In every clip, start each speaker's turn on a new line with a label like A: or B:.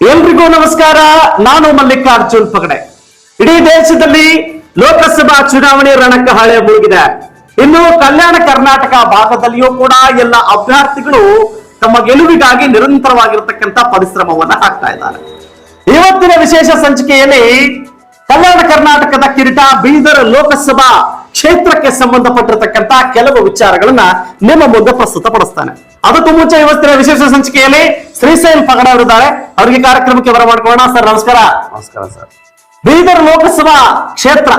A: ಎಲ್ರಿಗೂ ನಮಸ್ಕಾರ. ನಾನು ಮಲ್ಲಿಕಾರ್ಜುನ್ ಪಗಡೆ ಇಡೀ ದೇಶದಲ್ಲಿ ಲೋಕಸಭಾ ಚುನಾವಣೆ ರಣಕಹಳೆ ಮುಳುಗಿದೆ. ಇನ್ನು ಕಲ್ಯಾಣ ಕರ್ನಾಟಕ ಭಾಗದಲ್ಲಿಯೂ ಕೂಡ ಎಲ್ಲ ಅಭ್ಯರ್ಥಿಗಳು ತಮ್ಮ ಗೆಲುವಿಗಾಗಿ ನಿರಂತರವಾಗಿರತಕ್ಕಂತ ಪರಿಶ್ರಮವನ್ನ ಹಾಕ್ತಾ ಇದ್ದಾರೆ. ಇವತ್ತಿನ ವಿಶೇಷ ಸಂಚಿಕೆಯಲ್ಲಿ ಕಲ್ಯಾಣ ಕರ್ನಾಟಕದ ಕಿರೀಟ ಬೀದರ್ ಲೋಕಸಭಾ ಕ್ಷೇತ್ರಕ್ಕೆ ಸಂಬಂಧಪಟ್ಟಿರತಕ್ಕಂತ ಕೆಲವು ವಿಚಾರಗಳನ್ನ ನಿಮ್ಮ ಮುಂದೆ ಪ್ರಸ್ತುತಪಡಿಸ್ತಾನೆ ಅದಕ್ಕೂ ಮುಂಚೆ ಇವತ್ತಿನ ವಿಶೇಷ ಸಂಚಿಕೆಯಲ್ಲಿ ಶ್ರೀಶೈಲ್ ಪಗಡ ಅವರಿದ್ದಾರೆ. ಅವರಿಗೆ ಕಾರ್ಯಕ್ರಮಕ್ಕೆ ಬರಮಾಡ್ಕೊಳ್ಳೋಣ. ಸರ್ ನಮಸ್ಕಾರ.
B: ನಮಸ್ಕಾರ ಸರ್.
A: ಬೀದರ್ ಲೋಕಸಭಾ ಕ್ಷೇತ್ರ.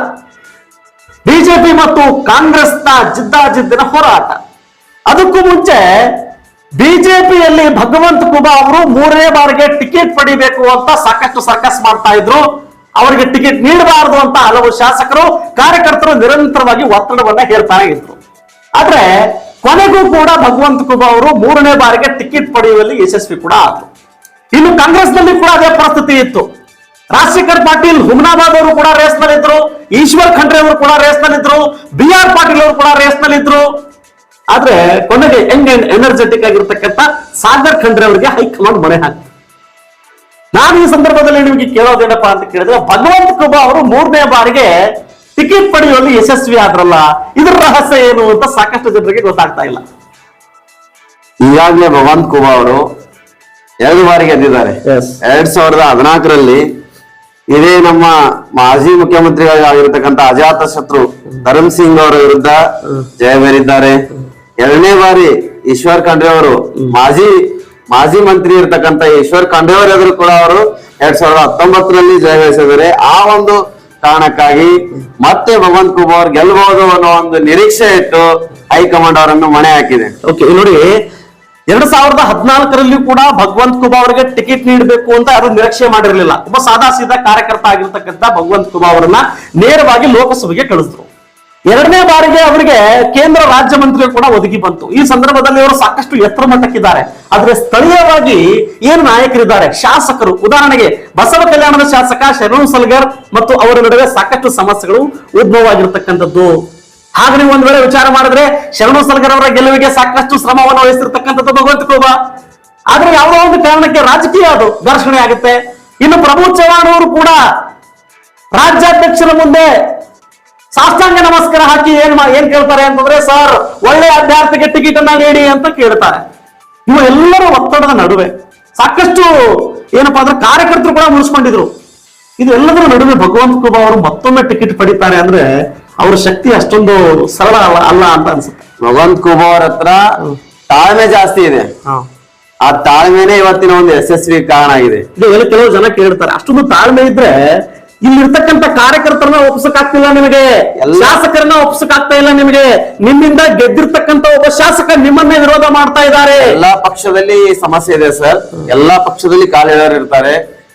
A: ಬಿಜೆಪಿ ಮತ್ತು ಕಾಂಗ್ರೆಸ್ ಕಾಂಗ್ರೆಸ್ನ ಜಿದ್ದಾಜಿದ್ದಿನ ಹೋರಾಟ. ಅದಕ್ಕೂ ಮುಂಚೆ ಬಿಜೆಪಿಯಲ್ಲಿ ಭಗವಂತ ಕುಬಾ ಅವರು ಮೂರನೇ ಬಾರಿಗೆ ಟಿಕೆಟ್ ಪಡಿಬೇಕು ಅಂತ ಸಾಕಷ್ಟು ಸರ್ಕಸ್ ಮಾಡ್ತಾ ಇದ್ರು. ಅವರಿಗೆ ಟಿಕೆಟ್ ನೀಡಬಾರದು ಅಂತ ಹಲವು ಶಾಸಕರು, ಕಾರ್ಯಕರ್ತರು ನಿರಂತರವಾಗಿ ಒತ್ತಡವನ್ನ ಹೇಳ್ತಾ ಇದ್ರು. ಆದ್ರೆ ಕೊನೆಗೂ ಕೂಡ ಭಗವಂತ ಕುಮಾರ್ ಅವರು ಮೂರನೇ ಬಾರಿಗೆ ಟಿಕೆಟ್ ಪಡೆಯುವಲ್ಲಿ ಯಶಸ್ವಿ ಕೂಡ ಆದ್ರು. ಇನ್ನು ಕಾಂಗ್ರೆಸ್ನಲ್ಲಿ ಕೂಡ ಅದೇ ಪರಿಸ್ಥಿತಿ ಇತ್ತು. ರಾಜಶೇಖರ್ ಪಾಟೀಲ್, ಹುಮನಾಬಾದ್ ಅವರು ಕೂಡ ರೇಸ್ ನಲ್ಲಿದ್ರು. ಈಶ್ವರ್ ಖಂಡ್ರೆ ಅವರು ಕೂಡ ರೇಸ್ ನಲ್ಲಿದ್ರು. ಬಿ ಆರ್ ಪಾಟೀಲ್ ಅವರು ಕೂಡ ರೇಸ್ ನಲ್ಲಿದ್ರು. ಆದ್ರೆ ಕೊನೆಗೆ ಹೆಂಗ್ ಎನರ್ಜೆಟಿಕ್ ಆಗಿರ್ತಕ್ಕಂಥ ಸಾಗರ್ ಖಂಡ್ರೆ ಅವರಿಗೆ ಹೈಕಮಾಂಡ್ ಮನೆ ಹಾಕ್ತು ನಾನು ಈ ಸಂದರ್ಭದಲ್ಲಿ ನಿಮಗೆ ಕೇಳೋದೇನಪ್ಪಾ ಅಂತ ಕೇಳಿದ್ರೆ ಭಗವಂತ ಕೃಪಾ ಅವರು ಮೂರನೇ ಬಾರಿಗೆ ಟಿಕೆಟ್ ಪಡೆಯುವಲ್ಲಿ ಯಶಸ್ವಿ ಆದ್ರಲ್ಲ ಇದ್ರ ರಹಸ್ಯ ಏನು ಅಂತ ಸಾಕಷ್ಟು ಜನರಿಗೆ ಗೊತ್ತಾಗ್ತಾ ಇಲ್ಲ.
B: ಈಗಾಗಲೇ ಭಗವಂತ ಕುಮಾರ್ ಅವರು ಎರಡು ಬಾರಿ ಗೆದ್ದಿದ್ದಾರೆ. ಎರಡ್ ಸಾವಿರದ ಹದಿನಾಲ್ಕರಲ್ಲಿ ಇದೇ ನಮ್ಮ ಮಾಜಿ ಮುಖ್ಯಮಂತ್ರಿಗಳಾಗಿರ್ತಕ್ಕಂಥ ಅಜಾತ ಶತ್ರು ಧರಮ್ ಸಿಂಗ್ ಅವರ ವಿರುದ್ಧ ಜಯಬೇರಿದ್ದಾರೆ ಎರಡನೇ ಬಾರಿ ಈಶ್ವರ್ ಖಂಡ್ರೆ ಅವರು ಮಾಜಿ ಮಾಜಿ ಮಂತ್ರಿ ಇರ್ತಕ್ಕಂತ ಈಶ್ವರ್ ಖಂಡೇವರ್ ಎದುರು ಕೂಡ ಅವರು ಎರಡ್ ಸಾವಿರದ ಹತ್ತೊಂಬತ್ತರಲ್ಲಿ ಜಯಗಳಿಸಿದ್ದಾರೆ ಆ ಒಂದು ಕಾರಣಕ್ಕಾಗಿ ಮತ್ತೆ ಭಗವಂತ ಕುಮಾರ್ ಗೆಲ್ಲಬಹುದು ಅನ್ನೋ ಒಂದು ನಿರೀಕ್ಷೆ ಇಟ್ಟು ಹೈಕಮಾಂಡ್ ಅವರನ್ನು ಮಣೆ ಹಾಕಿದೆ.
A: ಓಕೆ ನೋಡಿ, ಎರಡ್ ಸಾವಿರದ ಹದಿನಾಲ್ಕರಲ್ಲಿ ಕೂಡ ಭಗವಂತ ಕುಮಾರ್ ಅವರಿಗೆ ಟಿಕೆಟ್ ನೀಡಬೇಕು ಅಂತ ಅದು ನಿರೀಕ್ಷೆ ಮಾಡಿರಲಿಲ್ಲ. ಒಬ್ಬ ಸಾದಾ ಸೀದಾ ಕಾರ್ಯಕರ್ತ ಆಗಿರ್ತಕ್ಕಂಥ ಭಗವಂತ ಕುಮಾರ್ ಅವರನ್ನ ನೇರವಾಗಿ ಲೋಕಸಭೆಗೆ ಕಳಿಸಿದ್ರು. ಎರಡನೇ ಬಾರಿಗೆ ಅವರಿಗೆ ಕೇಂದ್ರ ರಾಜ್ಯ ಮಂತ್ರಿ ಕೂಡ ಒದಗಿ ಬಂತು. ಈ ಸಂದರ್ಭದಲ್ಲಿ ಅವರು ಸಾಕಷ್ಟು ಎತ್ತರ ಮಟ್ಟಕ್ಕಿದ್ದಾರೆ. ಆದ್ರೆ ಸ್ಥಳೀಯವಾಗಿ ಏನು ನಾಯಕರಿದ್ದಾರೆ? ಶಾಸಕರು. ಉದಾಹರಣೆಗೆ ಬಸವ ಕಲ್ಯಾಣದ ಶಾಸಕ ಶರಣು ಸಲ್ಗರ್ ಮತ್ತು ಅವರ ನಡುವೆ ಸಾಕಷ್ಟು ಸಮಸ್ಯೆಗಳು ಉದ್ಭವ ಆಗಿರ್ತಕ್ಕಂಥದ್ದು ಹಾಗೆ ನೀವು ಒಂದ್ ವೇಳೆ ವಿಚಾರ ಮಾಡಿದ್ರೆ ಶರಣು ಸಲ್ಗರ್ ಅವರ ಗೆಲುವಿಗೆ ಸಾಕಷ್ಟು ಶ್ರಮವನ್ನು ವಹಿಸಿರ್ತಕ್ಕಂಥದ್ದು ಭಗವಂತ ಆದ್ರೆ ಯಾವುದೋ ಒಂದು ಕಾರಣಕ್ಕೆ ರಾಜಕೀಯ ಅದು ಘರ್ಷಣೆ ಆಗುತ್ತೆ. ಇನ್ನು ಪ್ರಭು ಚವ್ಹಾಣ್ ಅವರು ಕೂಡ ರಾಜ್ಯಾಧ್ಯಕ್ಷರ ಮುಂದೆ ಸಾಷ್ಟಾಂಗ ನಮಸ್ಕಾರ ಹಾಕಿ ಏನ್ ಏನ್ ಕೇಳ್ತಾರೆ ಅಂತಂದ್ರೆ ಸರ್ ಒಳ್ಳೆ ಅಭ್ಯರ್ಥಿಗೆ ಟಿಕೆಟ್ ಅನ್ನ ನೀಡಿ ಅಂತ ಕೇಳ್ತಾರೆ. ಇವ ಎಲ್ಲರ ಒತ್ತಡದ ನಡುವೆ ಸಾಕಷ್ಟು ಏನಪ್ಪಾ ಅಂದ್ರೆ ಕಾರ್ಯಕರ್ತರು ಕೂಡ ಮುಗಿಸ್ಕೊಂಡಿದ್ರು ಇದು ಎಲ್ಲದರ ನಡುವೆ ಭಗವಂತ ಕುಬಾ ಅವರು ಮತ್ತೊಮ್ಮೆ ಟಿಕೆಟ್ ಪಡಿತಾರೆ ಅಂದ್ರೆ ಅವ್ರ ಶಕ್ತಿ ಅಷ್ಟೊಂದು ಸರಳ ಅಲ್ಲ ಅಲ್ಲ ಅಂತ ಅನ್ಸುತ್ತೆ.
B: ಭಗವಂತ ಕುಬಾ ಅವ್ರ ಹತ್ರ ತಾಳ್ಮೆ ಜಾಸ್ತಿ ಇದೆ. ಆ ತಾಳ್ಮೆನೆ ಇವತ್ತಿನ ಒಂದು ಯಶಸ್ವಿ ಕಾರಣ ಆಗಿದೆ.
A: ಇದು ಕೆಲವು ಜನ ಕೇಳ್ತಾರೆ. ಅಷ್ಟೊಂದು ತಾಳ್ಮೆ ಇದ್ರೆ ಇಲ್ಲಿರ್ತಕ್ಕಂಥ ಕಾರ್ಯಕರ್ತರನ್ನ ಒಪ್ಸಕ್ ಆಗ್ತಿಲ್ಲ ನಿಮಗೆ ಶಾಸಕರನ್ನ ಒಪ್ಸಕ್ ಆಗ್ತಾ ಇಲ್ಲ ನಿಮಗೆ. ನಿಮ್ಮಿಂದ ಗೆದ್ದಿರ್ತಕ್ಕಂಥ ಒಬ್ಬ ಶಾಸಕ ನಿಮ್ಮನ್ನೇ ವಿರೋಧ ಮಾಡ್ತಾ ಇದ್ದಾರೆ.
B: ಎಲ್ಲಾ ಪಕ್ಷದಲ್ಲಿ ಸಮಸ್ಯೆ ಇದೆ ಸರ್. ಎಲ್ಲಾ ಪಕ್ಷದಲ್ಲಿ ಕಾಲಿಡೋರು ಇರ್ತಾರೆ.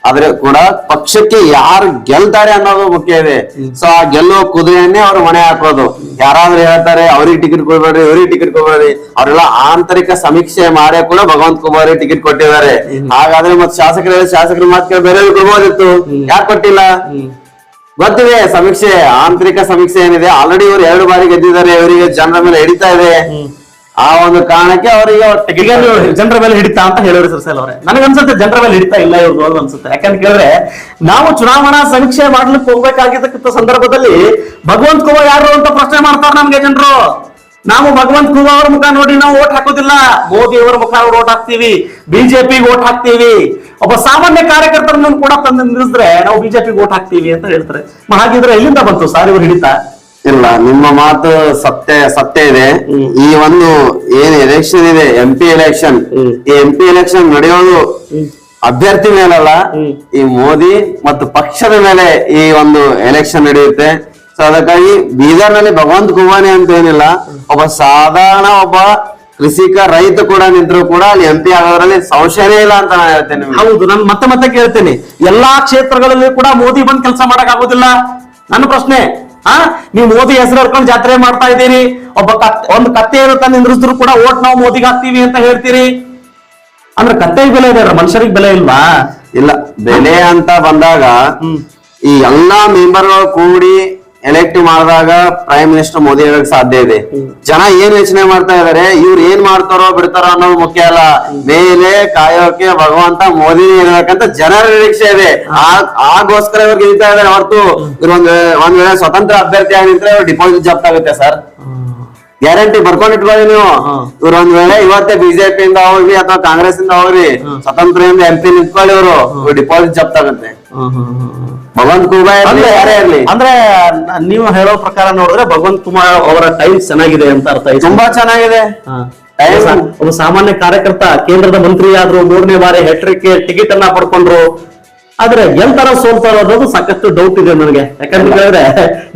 B: ಆದ್ರೆ ಕೂಡ ಪಕ್ಷಕ್ಕೆ ಯಾರು ಗೆಲ್ತಾರೆ ಅನ್ನೋದು ಮುಖ್ಯ ಇದೆ ಸೊ ಆ ಗೆಲ್ಲೋ ಕುದುರೆಯನ್ನೇ ಅವ್ರು ಮನೆ ಹಾಕೋದು. ಯಾರಾದ್ರೂ ಹೇಳ್ತಾರೆ, ಅವ್ರಿಗೆ ಟಿಕೆಟ್ ಕೊಡ್ಬೇಡ್ರಿ, ಇವ್ರಿಗೆ ಟಿಕೆಟ್ ಕೊಡ್ಬೇಡ್ರಿ. ಅವರೆಲ್ಲ ಆಂತರಿಕ ಸಮೀಕ್ಷೆ ಮಾಡೇ ಕೂಡ ಭಗವಂತ ಕುಮಾರ್ ಟಿಕೆಟ್ ಕೊಟ್ಟಿದ್ದಾರೆ. ಹಾಗಾದ್ರೆ ಮತ್ತೆ ಶಾಸಕರ ಶಾಸಕರ ಮಾತು ಬೇರೆ ಕೊಡ್ಬೋದಿತ್ತು? ಯಾಕೆ ಕೊಟ್ಟಿಲ್ಲ? ಗೊತ್ತಿದೆ, ಸಮೀಕ್ಷೆ, ಆಂತರಿಕ ಸಮೀಕ್ಷೆ ಏನಿದೆ. ಆಲ್ರೆಡಿ ಇವ್ರು ಎರಡು ಬಾರಿ ಗೆದ್ದಿದ್ದಾರೆ, ಇವರಿಗೆ ಜನರ ಮೇಲೆ ಹಿಡಿತಾ ಇದೆ. ಆ ಒಂದು ಕಾರಣಕ್ಕೆ ಅವರಿಗೆ
A: ಜನರ ಮೇಲೆ ಹಿಡಿತಾ ಅಂತ ಹೇಳೋರು ಸರ್ ಸರ್ ಅವರೇ. ನನಗನ್ಸುತ್ತೆ ಜನರ ಮೇಲೆ ಹಿಡಿತಾ ಇಲ್ಲ ಇವ್ರದ್ದು ಅದು ಅನ್ಸುತ್ತೆ. ಯಾಕಂತ ಕೇಳಿದ್ರೆ ನಾವು ಚುನಾವಣಾ ಸಮೀಕ್ಷೆ ಮಾಡ್ಲಿಕ್ಕೆ ಹೋಗ್ಬೇಕಾಗಿರ್ತಕ್ಕಂಥ ಸಂದರ್ಭದಲ್ಲಿ ಭಗವಂತ ಕುಮಾರ್ ಯಾರು ಅಂತ ಪ್ರಶ್ನೆ ಮಾಡ್ತಾರೆ ನಮ್ಗೆ ಜನರು. ನಾವು ಭಗವಂತ ಕುಮಾರ್ ಅವ್ರ ಮುಖ ನೋಡಿ ನಾವು ಓಟ್ ಹಾಕೋದಿಲ್ಲ. ಮೋದಿ ಅವರ ಮುಖ ಅವ್ರು ಓಟ್ ಹಾಕ್ತೀವಿ. ಬಿಜೆಪಿ ಓಟ್ ಹಾಕ್ತೀವಿ. ಒಬ್ಬ ಸಾಮಾನ್ಯ ಕಾರ್ಯಕರ್ತರನ್ನು ಕೂಡ ತಂದು ನಿಲ್ಲಿಸಿದ್ರೆ ನಾವು ಬಿಜೆಪಿ ಓಟ್ ಹಾಕ್ತೀವಿ ಅಂತ ಹೇಳ್ತಾರೆ. ಹಾಗಿದ್ರೆ ಎಲ್ಲಿಂದ ಬಂತು ಸಾರ್ ಇವ್ರು ಹಿಡಿತಾ?
B: ಇಲ್ಲ ನಿಮ್ಮ ಮಾತು ಸತ್ಯ ಸತ್ಯ ಇದೆ. ಈ ಒಂದು ಏನ್ ಎಲೆಕ್ಷನ್ ಇದೆ ಎಂ ಪಿ ಎಲೆಕ್ಷನ್. ಈ ಎಂ ಪಿ ಎಲೆಕ್ಷನ್ ನಡೆಯೋದು ಅಭ್ಯರ್ಥಿ ಮೇಲಲ್ಲ. ಈ ಮೋದಿ ಮತ್ತು ಪಕ್ಷದ ಮೇಲೆ ಈ ಒಂದು ಎಲೆಕ್ಷನ್ ನಡೆಯುತ್ತೆ. ಸೊ ಅದಕ್ಕಾಗಿ ಬೀದರ್ನಲ್ಲಿ ಭಗವಂತ ಕುಮಾನಿ ಅಂತ ಏನಿಲ್ಲ ಒಬ್ಬ ಸಾಧಾರಣ ಒಬ್ಬ ಕೃಷಿಕ ರೈತ ಕೂಡ ನಿಂತರೂ ಕೂಡ ಅಲ್ಲಿ ಎಂ ಪಿ ಆಗೋದ್ರಲ್ಲಿ ಸಂಶಯನೇ ಇಲ್ಲ ಅಂತ ನಾನು ಹೇಳ್ತೇನೆ
A: ಹೌದು ನಾನು ಮತ್ತೆ ಮತ್ತೆ ಕೇಳ್ತೇನೆ. ಎಲ್ಲಾ ಕ್ಷೇತ್ರಗಳಲ್ಲಿ ಕೂಡ ಮೋದಿ ಬಂದ್ ಕೆಲಸ ಮಾಡಕ್ ಆಗೋದಿಲ್ಲ. ನನ್ನ ಪ್ರಶ್ನೆ ಆ? ನೀವು ಮೋದಿ ಹೆಸರು ಹರ್ಕೊಂಡು ಜಾತ್ರೆ ಮಾಡ್ತಾ ಇದ್ದೀರಿ ಒಬ್ಬ ಕತ್- ಒಂದು ಕತ್ತೆಯನ್ನು ತಂದು ನಿಂದ್ರಿಸಿದ್ರು ಕೂಡ ಓಟ್ ನಾವು ಮೋದಿಗೆ ಹಾಕ್ತೀವಿ ಅಂತ ಹೇಳ್ತೀರಿ. ಅಂದ್ರೆ ಕತ್ತೆಗೆ ಬೆಲೆ ಇದೆ ಮನುಷ್ಯರಿಗೆ ಬೆಲೆ ಇಲ್ವಾ?
B: ಇಲ್ಲ ಬೆಲೆ ಅಂತ ಬಂದಾಗ ಈ ಎಲ್ಲಾ ಮೆಂಬರ್ಗಳು ಕೂಡಿ ಎಲೆಕ್ಟ್ ಮಾಡಿದಾಗ ಪ್ರೈಮ್ ಮಿನಿಸ್ಟರ್ ಮೋದಿ ಹೇಳಕ್ ಸಾಧ್ಯ ಇದೆ. ಜನ ಏನ್ ಯೋಚನೆ ಮಾಡ್ತಾ ಇದಾರೆ ಇವ್ರು ಏನ್ ಮಾಡ್ತಾರೋ ಬಿಡ್ತಾರೋ ಅನ್ನೋದು ಮುಖ್ಯ ಅಲ್ಲ. ಮೇಲೆ ಕಾಯೋಕೆ ಭಗವಂತ ಮೋದಿ ಇರ್ಬೇಕಂತ ಜನರ ನಿರೀಕ್ಷೆ ಇದೆ. ಆಗೋಸ್ಕರ ಇವ್ರು ಗೆಲ್ತಾ ಇದಾರೆ ಹೊರತು. ಇವ್ರ ಒಂದ್ ವೇಳೆ- ಒಂದ್ ವೇಳೆ ಸ್ವತಂತ್ರ ಅಭ್ಯರ್ಥಿ ಆಗಿದ್ರೆ ಡಿಪಾಸಿಟ್ ಜಪ್ತ ಆಗುತ್ತೆ ಸರ್. ಗ್ಯಾರಂಟಿ ಬರ್ಕೊಂಡು ಇಟ್ಕೊಳ್ಳಿ ನೀವು. ಇವ್ರ ಒಂದ್ ವೇಳೆ ಇವತ್ತೇ ಬಿಜೆಪಿ ಇಂದ ಹೋಗ್ಲಿ ಅಥವಾ ಕಾಂಗ್ರೆಸ್ ಇಂದ ಹೋಗ್ರಿ ಸ್ವತಂತ್ರದಿಂದ ಎಂ ಪಿ ನಿಂತ್ಕೊಳ್ಳಿ ಇವರು. ಡಿಪಾಸಿಟ್ ಜಪ್ತ ಆಗುತ್ತೆ. ಭಗವಂತ ಕುಮಾರ್ ಯಾರೇ ಇರ್ಲಿ.
A: ಅಂದ್ರೆ ನೀವು ಹೇಳೋ ಪ್ರಕಾರ ನೋಡಿದ್ರೆ ಭಗವಂತ್ ಕುಮಾರ್ ಅವರ ಟೈಮ್ ಚೆನ್ನಾಗಿದೆ ಅಂತ ಅರ್ಥ ಆಯ್ತು.
B: ತುಂಬಾ ಚೆನ್ನಾಗಿದೆ.
A: ಒಬ್ಬ ಸಾಮಾನ್ಯ ಕಾರ್ಯಕರ್ತ ಕೇಂದ್ರದ ಮಂತ್ರಿ ಆದ್ರು ಮೂರನೇ ಬಾರಿ ಹೆಟ್ರಿಕ್ ಟಿಕೆಟ್ ಅನ್ನ ಪಡ್ಕೊಂಡ್ರು. ಆದ್ರೆ ಎಂತಾರ ಸೋಲ್ತಾರ ಅನ್ನೋದು ಸಾಕಷ್ಟು ಡೌಟ್ ಇದೆ ನನಗೆ. ಯಾಕಂತ ಹೇಳಿದ್ರೆ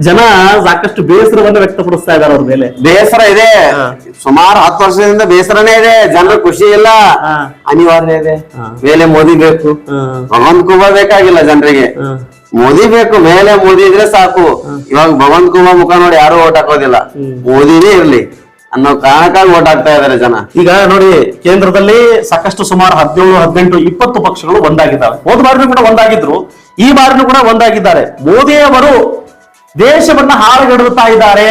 A: ಜನ ಸಾಕಷ್ಟು ಬೇಸರವನ್ನು ವ್ಯಕ್ತಪಡಿಸ್ತಾ ಇದಾರೆ ಅವ್ರ ಮೇಲೆ.
B: ಬೇಸರ ಇದೆ. ಸುಮಾರು ಹತ್ತು ವರ್ಷದಿಂದ ಬೇಸರನೇ ಇದೆ. ಜನರ ಖುಷಿ ಇಲ್ಲ. ಅನಿವಾರ್ಯ ಇದೆ. ಮೇಲೆ ಮೋದಿ ಬೇಕು. ಭಗವಂತ ಕುಮಾರ್ ಬೇಕಾಗಿಲ್ಲ ಜನರಿಗೆ. ಮೋದಿ ಬೇಕು ಮೇಲೆ ಮೋದಿ ಇದ್ರೆ ಸಾಕು. ಇವಾಗ ಭಗವಂತ ಕುಮಾರ್ ಮುಖ ನೋಡಿ ಯಾರು ಓಟ್ ಹಾಕೋದಿಲ್ಲ. ಮೋದಿನೇ ಇರ್ಲಿ. ಅನ್ನೋ ಕಾರಣಕ್ಕಾಗಿ ಓಟ್ ಹಾಕ್ತಾ ಇದಾರೆ ಜನ.
A: ಈಗ ನೋಡಿ ಕೇಂದ್ರದಲ್ಲಿ ಸಾಕಷ್ಟು ಸುಮಾರು ಹದಿನೇಳು ಹದಿನೆಂಟು ಇಪ್ಪತ್ತು ಪಕ್ಷಗಳು ಒಂದಾಗಿದ್ದಾವೆ. ಹೋದ ಬಾರಿನೂ ಕೂಡ ಒಂದಾಗಿದ್ರು. ಈ ಬಾರಿನೂ ಕೂಡ ಒಂದಾಗಿದ್ದಾರೆ. ಮೋದಿಯವರು ದೇಶವನ್ನ ಹಾಳುಗೆಡುತ್ತಾ ಇದ್ದಾರೆ.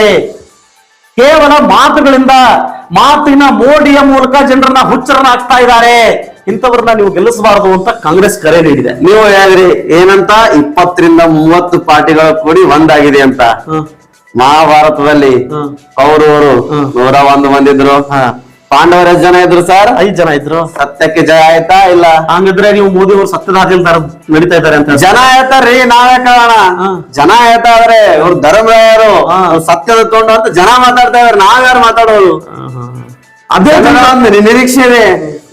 A: ಕೇವಲ ಮಾತುಗಳಿಂದ ಮಾತಿನ ಮೋಡಿಯ ಮೂಲಕ ಜನರನ್ನ ಹುಚ್ಚರನ್ನ ಹಾಕ್ತಾ ಇದ್ದಾರೆ. ಇಂಥವ್ರನ್ನ ನೀವು ಗೆಲ್ಲಿಸಬಾರದು ಅಂತ ಕಾಂಗ್ರೆಸ್ ಕರೆ ನೀಡಿದೆ.
B: ನೀವು ಹೇಗ್ರಿ ಏನಂತ? ಇಪ್ಪತ್ತರಿಂದ ಮೂವತ್ತು ಪಾರ್ಟಿಗಳು ಕೂಡಿ ಒಂದಾಗಿದೆ ಅಂತ. ಮಹಾಭಾರತದಲ್ಲಿ. ಕೌರವರು. ನೂರ ಒಂದು ಮಂದಿದ್ರು ಪಾಂಡವರ ಎಷ್ಟು ಜನ ಇದ್ರು ಸರ್?
A: ಐದ್ ಜನ ಇದ್ರು.
B: ಸತ್ಯಕ್ಕೆ ಜಯ ಆಯ್ತಾ ಇಲ್ಲ?
A: ಹಂಗಿದ್ರೆ ನೀವು ಮೋದಿ ಅವರು ಸತ್ಯದ ಹಾದಿಯಲ್ಲಿ ನಡೀತಾ ಇದ್ದಾರೆ ಅಂತ
B: ಜನ ಹೇಳ್ತಾರ್ರಿ ನಾವೇ ಕಾರಣ. ಜನ ಹೇಳ್ತಾ ಇದಾರೆ ಇವ್ರು ಧರ್ಮರಾಯರು. ಸತ್ಯದ ತೊಂಡು ಅಂತ ಜನ ಮಾತಾಡ್ತಾ ಇದಾರೆ ನಾವ್ಯಾರು ಮಾತಾಡೋದು?
A: ಅದೇ
B: ನಿರೀಕ್ಷೆ ಇದೆ.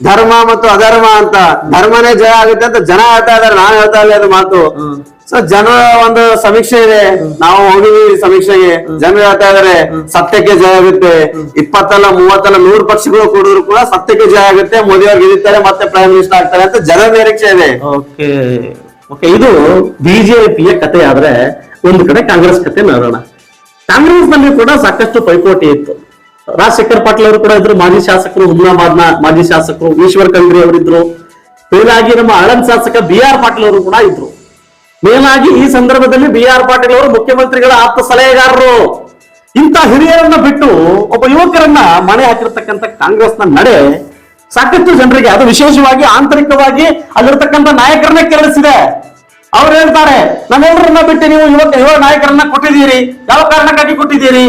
B: ಧರ್ಮ ಮತ್ತು ಅಧರ್ಮ ಅಂತ. ಧರ್ಮನೇ ಜಯ ಆಗುತ್ತೆ ಅಂತ ಜನ ಹೇಳ್ತಾ ಇದಾರೆ ನಾನು ಹೇಳ್ತಾ ಇಲ್ಲ ಅದು ಮಾತು. ಸೊ ಜನರ ಒಂದು ಸಮೀಕ್ಷೆ ಇದೆ. ನಾವು ಹೋಗಿದ್ವಿ ಸಮೀಕ್ಷೆಗೆ. ಜನ ಹೇಳ್ತಾ ಇದಾರೆ ಸತ್ಯಕ್ಕೆ ಜಯ ಆಗುತ್ತೆ. ಇಪ್ಪತ್ತಲ್ಲ, ಮೂವತ್ತಲ್ಲ, ನೂರು ಪಕ್ಷಗಳು ಕೂಡಿದ್ರು ಕೂಡ ಸತ್ಯಕ್ಕೆ ಜಯ ಆಗುತ್ತೆ. ಮೋದಿ ಅವ್ರು ಗೆದ್ದಿದ್ದಾರೆ ಮತ್ತೆ ಪ್ರೈಮ್ ಮಿನಿಸ್ಟರ್ ಆಗ್ತಾರೆ ಅಂತ ಜನ ನಿರೀಕ್ಷೆ ಇದೆ.
A: ಇದು ಬಿಜೆಪಿಯ ಕತೆ ಆದ್ರೆ ಒಂದು ಕಡೆ ಕಾಂಗ್ರೆಸ್ ಕತೆ ನೋಡೋಣ. ಕಾಂಗ್ರೆಸ್ನಲ್ಲಿ ಕೂಡ ಸಾಕಷ್ಟು ಪೈಪೋಟಿ ಇತ್ತು. ರಾಜಶೇಖರ್ ಪಾಟೀಲ್ ಅವರು ಕೂಡ ಇದ್ರು, ಮಾಜಿ ಶಾಸಕರು ಹುಮ್ನಾಬಾದ್ನ ಮಾಜಿ ಶಾಸಕರು ಈಶ್ವರ್ ಖಂಡ್ರಿ ಅವರಿದ್ರು. ಮೇಲಾಗಿ ನಮ್ಮ ಆಳಂದ್ ಶಾಸಕ ಬಿ ಆರ್ ಪಾಟೀಲ್ ಅವರು ಕೂಡ ಇದ್ರು. ಮೇಲಾಗಿ ಈ ಸಂದರ್ಭದಲ್ಲಿ ಬಿ ಆರ್ ಪಾಟೀಲ್ ಅವರು ಮುಖ್ಯಮಂತ್ರಿಗಳ ಆಪ್ತ ಸಲಹೆಗಾರರು. ಇಂಥ ಹಿರಿಯರನ್ನ ಬಿಟ್ಟು ಒಬ್ಬ ಯುವಕರನ್ನ ಮನೆ ಹಾಕಿರ್ತಕ್ಕಂಥ ಕಾಂಗ್ರೆಸ್ನ ನಡೆ ಸಾಕಷ್ಟು ಜನರಿಗೆ, ಅದು ವಿಶೇಷವಾಗಿ ಆಂತರಿಕವಾಗಿ ಅಲ್ಲಿರ್ತಕ್ಕಂಥ ನಾಯಕರನ್ನ ಕೆರಳಿಸಿದೆ. ಅವ್ರು ಹೇಳ್ತಾರೆ ನಮ್ಮೆಲ್ಲರನ್ನ ಬಿಟ್ಟು ನೀವು ಯುವಕ, ಯುವ ನಾಯಕರನ್ನ ಕೊಟ್ಟಿದ್ದೀರಿ. ಯಾವ ಕಾರಣಕ್ಕಾಗಿ ಕೊಟ್ಟಿದ್ದೀರಿ?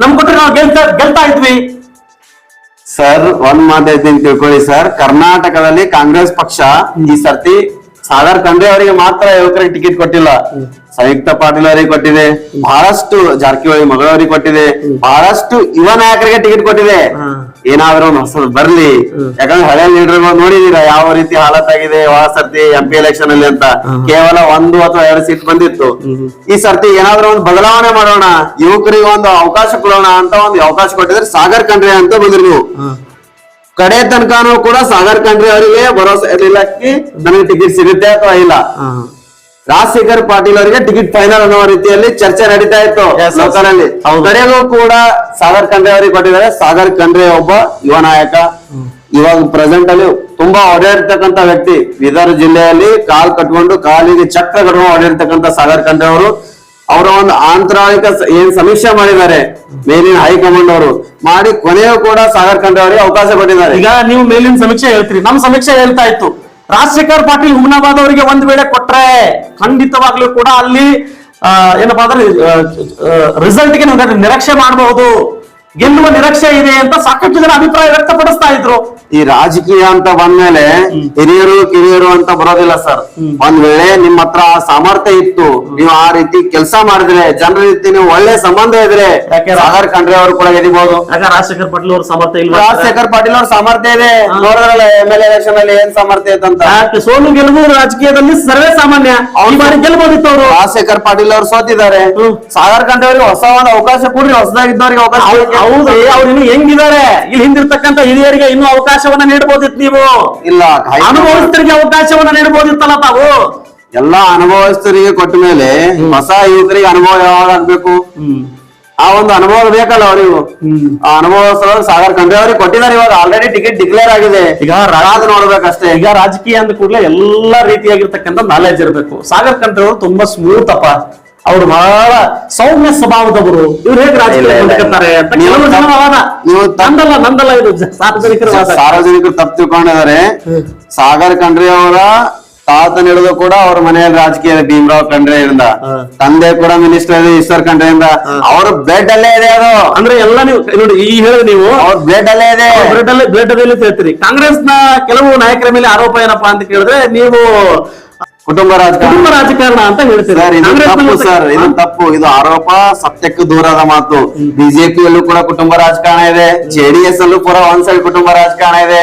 A: ನಮ್ ಕೊಟ್ಟರೆ ನಾವು ಗೆಲ್ತಾ ಗೆಲ್ತಾ ಇದ್ವಿ.
B: ಸರ್ ಒಂದ್ ಮಾತಾಡ್ತೀನಿ ತಿಳ್ಕೊಳ್ಳಿ ಸರ್. ಕರ್ನಾಟಕದಲ್ಲಿ ಕಾಂಗ್ರೆಸ್ ಪಕ್ಷ ಈ ಸರ್ತಿ ಸಾಗರ್ ಖಂಡ್ರೆ ಅವರಿಗೆ ಮಾತ್ರ ಯುವಕರಿಗೆ ಟಿಕೆಟ್ ಕೊಟ್ಟಿಲ್ಲ. ಸಂಯುಕ್ತ ಪಾಟೀಲ್ ಅವರಿಗೆ ಕೊಟ್ಟಿದೆ. ಬಹಳಷ್ಟು ಜಾರಕಿಹೊಳಿ ಮಗಳವರಿಗೆ ಕೊಟ್ಟಿದೆ. ಬಹಳಷ್ಟು ಯುವ ನಾಯಕರಿಗೆ ಟಿಕೆಟ್ ಕೊಟ್ಟಿದೆ. ಏನಾದ್ರೂ ಒಂದು ಹೊಸದು ಬರ್ಲಿ. ಯಾಕಂದ್ರೆ ಹಳೆ ಲೀಡರ್ ನೋಡಿದೀರ ಯಾವ ರೀತಿ ಹಾಲತ್ತಾಗಿದೆ ಆಗಿದೆ ಹೊಸ ಸರ್ತಿ ಎಂ ಪಿ ಎಲೆಕ್ಷನ್ ಅಲ್ಲಿ ಅಂತ. ಕೇವಲ ಒಂದು ಅಥವಾ ಎರಡು ಸೀಟ್ ಬಂದಿತ್ತು. ಈ ಸರ್ತಿ ಏನಾದ್ರೂ ಒಂದು ಬದಲಾವಣೆ ಮಾಡೋಣ ಯುವಕರಿಗೆ ಒಂದು ಅವಕಾಶ ಕೊಡೋಣ ಅಂತ ಒಂದು ಅವಕಾಶ ಕೊಟ್ಟಿದ್ರೆ ಸಾಗರ್ ಕಂಡ್ರಿ ಅಂತ ಬಂದ್ರಿ ನೀವು. ಕಡೆ ತನಕನೂ ಕೂಡ ಸಾಗರ್ ಕಂಡ್ರಿ ಅವರಿಗೆ ಭರೋಸೆ ಇರಲಿಲ್ಲ. ನನಗೆ ಟಿಕೆಟ್ ಸಿಗುತ್ತೆ ಅಥವಾ ಇಲ್ಲ? ರಾಜಶೇಖರ್ ಪಾಟೀಲ್ ಅವರಿಗೆ ಟಿಕೆಟ್ ಫೈನಲ್ ಅನ್ನೋ ರೀತಿಯಲ್ಲಿ ಚರ್ಚೆ ನಡೀತಾ ಇತ್ತು
A: ಲೋಕಲಲ್ಲಿ.
B: ಕಡೆಗೂ ಕೂಡ ಸಾಗರ್ ಖಂಡ್ರೆ ಅವರಿಗೆ ಕೊಟ್ಟಿದ್ದಾರೆ. ಸಾಗರ್ ಖಂಡ್ರೆ ಒಬ್ಬ ಯುವ ನಾಯಕ. ಇವಾಗ ಪ್ರೆಸೆಂಟ್ ಅಲ್ಲಿ ತುಂಬಾ ಓಡಾಡಿರ್ತಕ್ಕಂತ ವ್ಯಕ್ತಿ. ಬೀದರ್ ಜಿಲ್ಲೆಯಲ್ಲಿ ಕಾಲ್ ಕಟ್ಕೊಂಡು ಕಾಲಿಗೆ ಚಕ್ರ ಕಟ್ಕೊಂಡು ಓಡಾಡಿರ್ತಕ್ಕಂತ ಸಾಗರ್ ಖಂಡ್ರೆ ಅವರು. ಅವರ ಒಂದು ಆಂತರಿಕ ಏನ್ ಸಮೀಕ್ಷೆ ಮಾಡಿದ್ದಾರೆ. ಮೇಲಿನ ಹೈಕಮಾಂಡ್ ಅವರು. ಮಾಡಿ ಕೊನೆಯೂ ಕೂಡ ಸಾಗರ್ ಖಂಡ್ರೆ ಅವರಿಗೆ ಅವಕಾಶ ಕೊಟ್ಟಿದ್ದಾರೆ.
A: ಈಗ ನೀವು ಮೇಲಿನ ಸಮೀಕ್ಷೆ ಹೇಳ್ತೀರಿ. ನಮ್ ಸಮೀಕ್ಷೆ ಹೇಳ್ತಾ ಇತ್ತು. ರಾಜಶೇಖರ್ ಪಾಟೀಲ್ ಹುಮನಾಬಾದ್ ಅವರಿಗೆ ಒಂದ್ ವೇಳೆ ಕೊಟ್ರೆ ಖಂಡಿತವಾಗ್ಲೂ ಕೂಡ ಅಲ್ಲಿ ಏನಪ್ಪಾ ಅಂದ್ರೆ ರಿಸಲ್ಟ್ಗೆ ನಾವು ನಿರೀಕ್ಷೆ ಮಾಡಬಹುದು, ಗೆಲ್ಲುವ ನಿರೀಕ್ಷೆ ಇದೆ ಅಂತ ಸಾಕಷ್ಟು ಜನ ಅಭಿಪ್ರಾಯ ವ್ಯಕ್ತಪಡಿಸ್ತಾ ಇದ್ರು.
B: ಈ ರಾಜಕೀಯ ಅಂತ ಬಂದ್ಮೇಲೆ ಹಿರಿಯರು ಕಿರಿಯರು ಅಂತ ಬರೋದಿಲ್ಲ ಸರ್. ಒಂದ್ ವೇಳೆ ನಿಮ್ಮ ಹತ್ರ ಸಾಮರ್ಥ್ಯ ಇತ್ತು ನೀವು ಆ ರೀತಿ ಕೆಲಸ ಮಾಡಿದ್ರೆ ಜನರ ರೀತಿ ನೀವು ಒಳ್ಳೆ ಸಂಬಂಧ ಇದ್ರೆ? ಸಾಗರ್ ಖಂಡ್ರೆ ಅವರು ಕೂಡ
A: ಎದಿಬಹುದು ರಾಜಶೇಖರ್ ಪಾಟೀಲ್ ಅವ್ರ ಸಾಮರ್ಥ್ಯ ಇಲ್ಲ
B: ರಾಜಶೇಖರ್ ಪಾಟೀಲ್ ಅವ್ರ ಸಾಮರ್ಥ್ಯ ಇದೆ. ನೋಡಿದ್ರಲ್ಲ ಎಂ ಎಲ್ ಎಲೆಕ್ಷನ್ ಅಲ್ಲಿ ಏನ್ ಸಾಮರ್ಥ್ಯ ಇದೆ ಅಂತ?
A: ಸೋಲು ಗೆಲುವು ರಾಜಕೀಯದಲ್ಲಿ ಸರ್ವೇ ಸಾಮಾನ್ಯ. ಬಾರಿ ಗೆಲ್ಬೋದಿತ್ತು ಅವರು.
B: ರಾಜಶೇಖರ್ ಪಾಟೀಲ್ ಅವ್ರು ಸೋತಿದ್ದಾರೆ. ಸಾಗರ್ ಖಂಡ್ರೆ ಅವರಿಗೆ ಹೊಸ ಒಂದು ಅವಕಾಶ ಕೊಡ್ರಿ ಹೊಸದಾಗಿದ್ದವರಿಗೆ ಅವಕಾಶ.
A: ಹೌದು ಅವ್ರು ಇನ್ನು ಹೆಂಗಿದ್ದಾರೆ? ಇಲ್ಲಿ ಹಿಂದಿರ್ತಕ್ಕಂಥ ಹಿರಿಯರಿಗೆ ಇನ್ನೂ ಅವಕಾಶವನ್ನ ನೀಡಬಹುದಿತ್ತು ನೀವು.
B: ಇಲ್ಲ ಅನುಭವಸ್ಥರಿಗೆ
A: ಅನುಭವಿಸ್ತರಿಗೆ ಅವಕಾಶವನ್ನ ನೀಡಬಹುದಿತ್ತಲ್ಲ ತಾವು.
B: ಎಲ್ಲಾ ಅನುಭವಸ್ಥರಿಗೆ ಕೊಟ್ಟ ಮೇಲೆ ಹೊಸ ಯುವಕರಿಗೆ ಅನುಭವ ಯಾವಾಗ ಆಗ್ಬೇಕು ಆ ಒಂದು ಅನುಭವ ಬೇಕಲ್ಲ ಅವರಿಗೂ. ಆ ಅನುಭವ ಸಾಗರ್ ಖಂಡ್ರೆ ಅವ್ರಿಗೆ ಕೊಟ್ಟಿದ್ದಾರೆ ಇವಾಗ. ಆಲ್ರೆಡಿ ಟಿಕೆಟ್ ಡಿಕ್ಲೇರ್ ಆಗಿದೆ.
A: ಈಗ
B: ರಾಜ ನೋಡ್ಬೇಕಷ್ಟೇ.
A: ಈಗ ರಾಜಕೀಯ ಅಂದ ಕೂಡಲೇ ಎಲ್ಲಾ ರೀತಿಯಾಗಿರ್ತಕ್ಕಂಥ ನಾಲೆಜ್ ಇರಬೇಕು. ಸಾಗರ್ ಕಂಡ್ರೆ ಅವರು ತುಂಬಾ ಸ್ಮೂತ್ ಅಪ್ಪ. ಅವರು ಬಹಳ ಸೌಮ್ಯ ಸ್ವಭಾವದವರು. ಇವ್ರು ಹೇಗೆ ರಾಜಕೀಯ ನಂದಲ್ಲ ನಂದಲ್ಲ ಇದು ಸಾರ್ವಜನಿಕರು
B: ಸಾರ್ವಜನಿಕರ ತಪ್ಪು ತಿಳ್ಕೊಂಡಿದ್ದಾರೆ. ಸಾಗರ್ ಖಂಡ್ರೆ ಅವರ ತಾತನ ಹಿಡಿದು ಕೂಡ ಅವ್ರ ಮನೆಯಲ್ಲಿ ರಾಜಕೀಯ ಭೀಮರಾವ್ ಖಂಡ್ರೆ ಇಂದ. ತಂದೆ ಕೂಡ ಮಿನಿಸ್ಟರ್ ಈಶ್ವರ್ ಖಂಡ್ರೆ ಇಂದ. ಅವ್ರ ಬ್ಲಡ್ ಅಲ್ಲೇ ಇದೆ ಅದು.
A: ಅಂದ್ರೆ ಎಲ್ಲ ನೀವು ನೋಡಿ ಈ ಹೇಳಿದ್ರೆ ನೀವು
B: ಅವ್ರ ಬ್ಲಡ್ ಅಲ್ಲೇ ಇದೆ.
A: ಬ್ಲಡ್ ಅಲ್ಲೇ ಬ್ಲಡ್ ಅಲ್ಲಿ ಹೇಳ್ತೀರಿ. ಕಾಂಗ್ರೆಸ್ನ ಕೆಲವು ನಾಯಕರ ಮೇಲೆ ಆರೋಪ ಏನಪ್ಪಾ ಅಂತ ಕೇಳಿದ್ರೆ ನೀವು
B: ಕುಟುಂಬ ರಾಜಕಾರಣ.
A: ಕುಟುಂಬ ರಾಜಕಾರಣ ಅಂತ ಹೇಳ್ತೀರಿ?
B: ಸರ್ ಇದು ತಪ್ಪು ಸರ್ ಇದು ತಪ್ಪು. ಇದು ಆರೋಪ ಸತ್ಯಕ್ಕೂ ದೂರದ ಮಾತು. ಬಿಜೆಪಿಯಲ್ಲೂ ಕೂಡ ಕುಟುಂಬ ರಾಜಕಾರಣ ಇದೆ. ಜೆಡಿಎಸ್ ಅಲ್ಲೂ ಕೂಡ ಒಂದ್ ಸೈಡ್ ಕುಟುಂಬ ರಾಜಕಾರಣ ಇದೆ.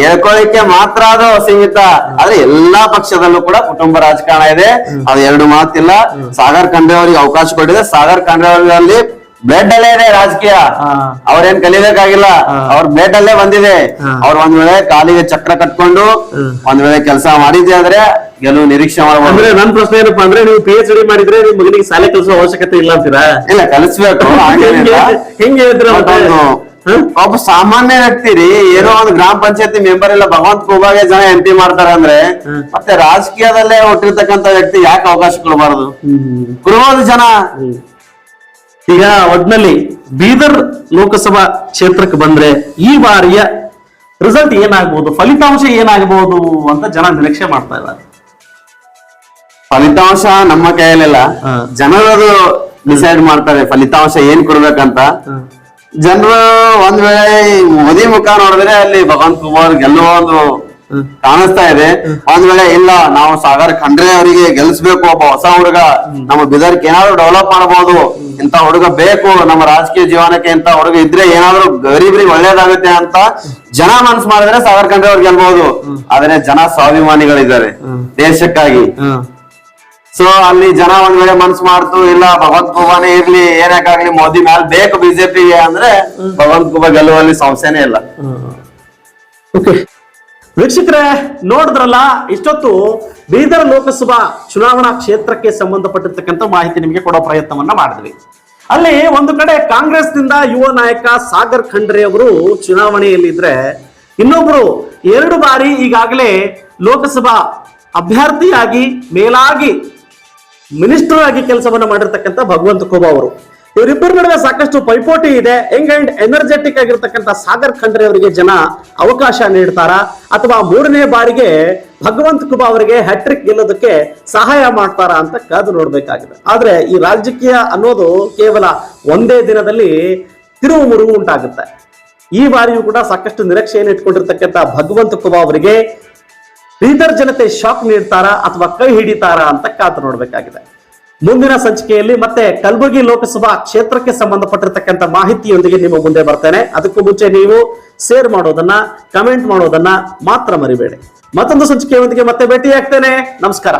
B: ಹೇಳ್ಕೊಳ್ಳಿಕ್ಕೆ ಮಾತ್ರ ಅದು ಸೀಮಿತ. ಆದ್ರೆ ಎಲ್ಲಾ ಪಕ್ಷದಲ್ಲೂ ಕೂಡ ಕುಟುಂಬ ರಾಜಕಾರಣ ಇದೆ. ಅದು ಎರಡು ಮಾತಿಲ್ಲ. ಸಾಗರ್ ಖಂಡ್ರೆ ಅವರಿಗೆ ಅವಕಾಶ ಕೊಟ್ಟಿದೆ. ಸಾಗರ್ ಖಂಡ್ರೆ ಅವರಲ್ಲಿ ಬ್ಲಡ್ ಅಲ್ಲೇ ಇದೆ ರಾಜಕೀಯ. ಅವ್ರೇನ್ ಕಲಿಬೇಕಾಗಿಲ್ಲ. ಅವ್ರ ಬ್ಲಡ್ ಅಲ್ಲೇ ಬಂದಿದೆ. ಅವ್ರ ಒಂದ್ ವೇಳೆ ಕಾಲಿಗೆ ಚಕ್ರ ಕಟ್ಕೊಂಡು ಒಂದ್ ವೇಳೆ ಕೆಲಸ ಮಾಡಿದ್ದೆ ಆದ್ರೆ ಗೆಲುವು ನಿರೀಕ್ಷೆ ಮಾಡಬಹುದು
A: ಅಂದ್ರೆ ನನ್ ಪ್ರಶ್ನೆ ಏನಪ್ಪಾ ಅಂದ್ರೆ ನೀವು ಪಿ ಎಚ್ ಡಿ ಮಾಡಿದ್ರೆ ನಿಮ್ ಮಗನಿಗೆ ಶಾಲೆ ಕಲಿಸುವ ಅವಶ್ಯಕತೆ ಇಲ್ಲ ಅಂತೀರಾ
B: ಇಲ್ಲ ಕಲಿಸ್ಬೇಕು ಹಾಗೇನಿಲ್ಲ.
A: ಹೆಂಗೆ- ಹೇಳ್ತೀರಾ ಮತ್ತೆ? ಹ?
B: ಒಬ್ಬ ಸಾಮಾನ್ಯ ವ್ಯಕ್ತಿ ರೀ ಏನೋ ಒಂದು ಗ್ರಾಮ ಪಂಚಾಯತಿ ಮೆಂಬರ್ ಇಲ್ಲ ಭಗವಂತ ಕೋಬಾಗೆ ಜನ ಎಂ ಪಿ ಮಾಡ್ತಾರೆ ಅಂದ್ರೆ ಮತ್ತೆ ರಾಜಕೀಯದಲ್ಲೇ ಹುಟ್ಟಿರ್ತಕ್ಕಂತ ವ್ಯಕ್ತಿ ಯಾಕೆ ಅವಕಾಶ ಕೊಡಬಾರದು
A: ಹ್ಮ್.
B: ಕೊಡಬಹುದು ಜನ
A: ಈಗ ಒಟ್ನಲ್ಲಿ ಬೀದರ್ ಲೋಕಸಭಾ ಕ್ಷೇತ್ರಕ್ಕೆ ಬಂದ್ರೆ ಈ ಬಾರಿಯ ರಿಸಲ್ಟ್ ಏನಾಗಬಹುದು ಫಲಿತಾಂಶ ಏನಾಗಬಹುದು ಅಂತ ಜನ ನಿರೀಕ್ಷೆ ಮಾಡ್ತಾ ಇದ್ದಾರೆ
B: ಫಲಿತಾಂಶ ನಮ್ಮ ಕೈಯಲ್ಲಿಲ್ಲ. ಜನರದು ಡಿಸೈಡ್ ಮಾಡ್ತಾರೆ ಫಲಿತಾಂಶ ಏನ್ ಕೊಡ್ಬೇಕಂತ. ಜನರು ಒಂದ್ ವೇಳೆ ಮೋದಿ ಮುಖ ನೋಡಿದ್ರೆ ಅಲ್ಲಿ ಭಗವಂತ ಕುಮಾರ್ ಗೆಲ್ಲುವ ಒಂದು ಕಾಣಿಸ್ತಾ ಇದೆ. ಒಂದ್ ವೇಳೆ ಇಲ್ಲ ನಾವು ಸಾಗರ್ ಖಂಡ್ರೆ ಅವರಿಗೆ ಗೆಲ್ಸ್ಬೇಕು ಒಬ್ಬ ಹೊಸ ಹುಡುಗ ನಮ್ಮ ಬಿದರ್ಕ್ ಏನಾದ್ರು ಡೆವಲಪ್ ಮಾಡಬಹುದು ಇಂತ ಹುಡುಗ ಬೇಕು ನಮ್ಮ ರಾಜಕೀಯ ಜೀವನಕ್ಕೆ ಇಂತ ಹುಡುಗ ಇದ್ರೆ ಏನಾದ್ರು ಗರೀಬರಿಗೆ ಒಳ್ಳೇದಾಗುತ್ತೆ ಅಂತ ಜನ ಮನ್ಸ್ ಮಾಡಿದ್ರೆ ಸಾಗರ್ ಖಂಡ್ರೆ ಅವ್ರು ಗೆಲ್ಬಹುದು ಆದ್ರೆ ಜನ ಸ್ವಾಭಿಮಾನಿಗಳಿದ್ದಾರೆ. ದೇಶಕ್ಕಾಗಿ. ಸೊ ಅಲ್ಲಿ ಜನ ಒಂದ್ ವೇಳೆ ಮನ್ಸ್ ಮಾಡ್ತು, ಇಲ್ಲ, ಭಗವಂತ ಕುಬಾನೇ ಇರ್ಲಿ ಏನಕ್ಕಾಗ್ಲಿ ಮೋದಿ ಮ್ಯಾಲ್ ಬೇಕು ಬಿಜೆಪಿಗೆ ಅಂದ್ರೆ ಭಗವಂತ ಕುಬಾ ಗೆಲ್ಲುವಲ್ಲಿ ಸಮಸ್ಯೆನೇ ಇಲ್ಲ.
A: ವೀಕ್ಷಕರೇ, ನೋಡಿದ್ರಲ್ಲ, ಇಷ್ಟೊತ್ತು ಬೀದರ್ ಲೋಕಸಭಾ ಚುನಾವಣಾ ಕ್ಷೇತ್ರಕ್ಕೆ ಸಂಬಂಧಪಟ್ಟಿರ್ತಕ್ಕಂಥ ಮಾಹಿತಿ ನಿಮಗೆ ಕೊಡೋ ಪ್ರಯತ್ನವನ್ನ ಮಾಡಿದ್ವಿ. ಅಲ್ಲಿ ಒಂದು ಕಡೆ ಕಾಂಗ್ರೆಸ್ನಿಂದ ಯುವ ನಾಯಕ ಸಾಗರ್ ಖಂಡ್ರೆ ಅವರು ಚುನಾವಣೆಯಲ್ಲಿದ್ರೆ ಇನ್ನೊಬ್ರು ಎರಡು ಬಾರಿ ಈಗಾಗಲೇ ಲೋಕಸಭಾ ಅಭ್ಯರ್ಥಿಯಾಗಿ ಮೇಲಾಗಿ ಮಿನಿಸ್ಟರ್ ಆಗಿ ಕೆಲಸವನ್ನ ಮಾಡಿರ್ತಕ್ಕಂಥ ಭಗವಂತ ಖೋಬಾ ಅವರು. ಇವರಿಬ್ಬರ ನಡುವೆ ಸಾಕಷ್ಟು ಪೈಪೋಟಿ ಇದೆ. ಯಂಗ್ ಅಂಡ್ ಎನರ್ಜೆಟಿಕ್ ಆಗಿರ್ತಕ್ಕಂಥ ಸಾಗರ್ ಖಂಡ್ರೆ ಅವರಿಗೆ ಜನ ಅವಕಾಶ ನೀಡ್ತಾರ? ಅಥವಾ ಮೂರನೇ ಬಾರಿಗೆ ಭಗವಂತ ಕುಬಾ ಅವರಿಗೆ ಹ್ಯಾಟ್ರಿಕ್ ಗೆಲ್ಲೋದಕ್ಕೆ ಸಹಾಯ ಮಾಡ್ತಾರಾ ಅಂತ ಕಾದು ನೋಡ್ಬೇಕಾಗಿದೆ. ಆದ್ರೆ ಈ ರಾಜಕೀಯ ಅನ್ನೋದು ಕೇವಲ ಒಂದೇ ದಿನದಲ್ಲಿ ತಿರುವು ಮುರುವು ಉಂಟಾಗುತ್ತೆ. ಈ ಬಾರಿಯೂ ಕೂಡ ಸಾಕಷ್ಟು ನಿರೀಕ್ಷೆಯನ್ನು ಇಟ್ಕೊಂಡಿರ್ತಕ್ಕಂಥ ಭಗವಂತ ಕುಬಾ ಅವರಿಗೆ ಬೀದರ್ ಜನತೆ ಶಾಕ್ ನೀಡ್ತಾರಾ ಅಥವಾ ಕೈ ಹಿಡಿತಾರಾ ಅಂತ ಕಾತು ನೋಡಬೇಕಾಗಿದೆ. ಮುಂದಿನ ಸಂಚಿಕೆಯಲ್ಲಿ ಮತ್ತೆ ಕಲಬುರಗಿ ಲೋಕಸಭಾ ಕ್ಷೇತ್ರಕ್ಕೆ ಸಂಬಂಧಪಟ್ಟಿರ್ತಕ್ಕಂಥ ಮಾಹಿತಿಯೊಂದಿಗೆ ನಿಮ್ಮ ಮುಂದೆ ಬರ್ತೇನೆ. ಅದಕ್ಕೂ ಮುಂಚೆ ನೀವು ಶೇರ್ ಮಾಡೋದನ್ನ ಕಮೆಂಟ್ ಮಾಡೋದನ್ನ ಮಾತ್ರ ಮರಿಬೇಡಿ. ಮತ್ತೊಂದು ಸಂಚಿಕೆಯೊಂದಿಗೆ ಮತ್ತೆ ಭೇಟಿಯಾಗ್ತೇನೆ. ನಮಸ್ಕಾರ.